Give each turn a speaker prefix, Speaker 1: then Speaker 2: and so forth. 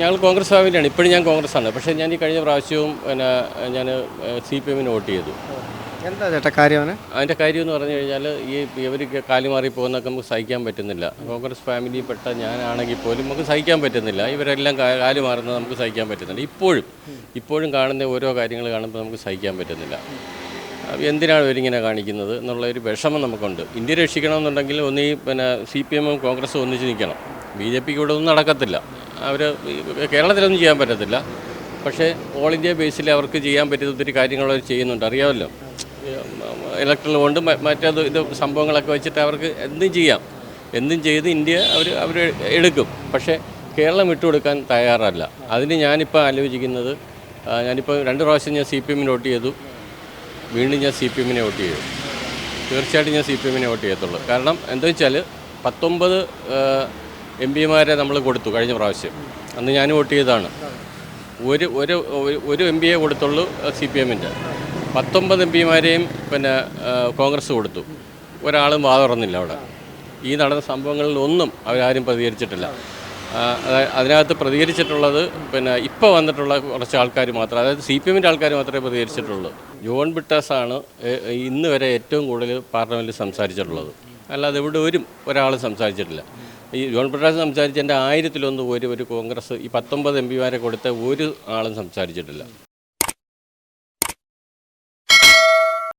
Speaker 1: ഞങ്ങൾ കോൺഗ്രസ് ഫാമിലിയാണ്. ഇപ്പോഴും ഞാൻ കോൺഗ്രസ് ആണ് പക്ഷേ ഞാൻ ഈ കഴിഞ്ഞ പ്രാവശ്യവും പിന്നെ ഞാൻ സി പി എമ്മിന് വോട്ട് ചെയ്തു.
Speaker 2: എന്താ ചേട്ടാ കാര്യമാണ്
Speaker 1: അതിന്റെ കാര്യം എന്ന് പറഞ്ഞു കഴിഞ്ഞാൽ ഈ ഇവർ കാലുമാറി പോകുന്നൊക്കെ നമുക്ക് സഹിക്കാൻ പറ്റുന്നില്ല. കോൺഗ്രസ് ഫാമിലിയിൽപ്പെട്ട ഞാനാണെങ്കിൽ പോലും നമുക്ക് സഹിക്കാൻ പറ്റുന്നില്ല. ഇവരെല്ലാം കാലി കാൽ മാറുന്നത് നമുക്ക് സഹിക്കാൻ പറ്റുന്നില്ല. ഇപ്പോഴും ഇപ്പോഴും കാണുന്ന ഓരോ കാര്യങ്ങൾ കാണുമ്പോൾ നമുക്ക് സഹിക്കാൻ പറ്റുന്നില്ല. എന്തിനാണ് ഇവരിങ്ങനെ കാണിക്കുന്നത് എന്നുള്ള ഒരു വിഷമം നമുക്കുണ്ട്. ഇന്ത്യ രക്ഷിക്കണമെന്നുണ്ടെങ്കിൽ ഒന്ന് ഈ പിന്നെ സി പി എമ്മും കോൺഗ്രസും ഒന്നിച്ച് നിൽക്കണം. ബി ജെ പിക്ക് ഇവിടെ ഒന്നും നടക്കത്തില്ല. അവർ കേരളത്തിലൊന്നും ചെയ്യാൻ പറ്റത്തില്ല. പക്ഷേ ഓൾ ഇന്ത്യ ബേസിൽ അവർക്ക് ചെയ്യാൻ പറ്റുന്ന ഒത്തിരി കാര്യങ്ങൾ അവർ ചെയ്യുന്നുണ്ട്. അറിയാമല്ലോ? ഇലക്ട്രൽ കൊണ്ട് മറ്റേത് ഇത് സംഭവങ്ങളൊക്കെ വെച്ചിട്ട് അവർക്ക് എന്തും ചെയ്യാം. എന്തും ചെയ്ത് ഇന്ത്യ അവർ അവർ എടുക്കും. പക്ഷേ കേരളം വിട്ടുകൊടുക്കാൻ തയ്യാറല്ല. അതിന് ഞാനിപ്പോൾ ആലോചിക്കുന്നത് ഞാനിപ്പോൾ രണ്ട് പ്രാവശ്യം ഞാൻ സി പി എമ്മിന് വോട്ട് ചെയ്തു. വീണ്ടും ഞാൻ സി പി എമ്മിനെ വോട്ട് ചെയ്തു. തീർച്ചയായിട്ടും ഞാൻ സി പി എമ്മിനെ വോട്ട് ചെയ്യത്തുള്ളൂ. കാരണം എന്താ വെച്ചാൽ പത്തൊമ്പത് എം പിമാരെ നമ്മൾ കൊടുത്തു കഴിഞ്ഞ പ്രാവശ്യം. അന്ന് ഞാൻ വോട്ട് ചെയ്തതാണ്. ഒരു ഒരു ഒരു- എം പിയെ കൊടുത്തുള്ളൂ സി പി എമ്മിന്റെ. പത്തൊമ്പത് എം പിമാരെയും പിന്നെ കോൺഗ്രസ് കൊടുത്തു. ഒരാളും വാതുറന്നില്ല അവിടെ. ഈ നടന്ന സംഭവങ്ങളിൽ ഒന്നും അവരാരും പ്രതികരിച്ചിട്ടില്ല. അതിനകത്ത് പ്രതികരിച്ചിട്ടുള്ളത് പിന്നെ ഇപ്പോൾ വന്നിട്ടുള്ള കുറച്ച് ആൾക്കാർ മാത്രം അതായത് സി പി എമ്മിന്റെ ആൾക്കാർ മാത്രമേ പ്രതികരിച്ചിട്ടുള്ളൂ. ജോൺ ബിട്ടാസാണ് ഏ- ഇന്ന് വരെ ഏറ്റവും കൂടുതൽ പാർലമെന്റിൽ സംസാരിച്ചിട്ടുള്ളത്. അല്ലാതെ ഇവിടെ ഒരു ഒരാളും സംസാരിച്ചിട്ടില്ല. ഈ ജോൺ പ്രകാശ് സംസാരിച്ചതിന്റെ ആയിരത്തിലൊന്ന് ഒരു ഒരു കോൺഗ്രസ് ഈ പത്തൊമ്പത് എം പിമാരെ കൊടുത്ത ഒരു ആളും സംസാരിച്ചിട്ടില്ല.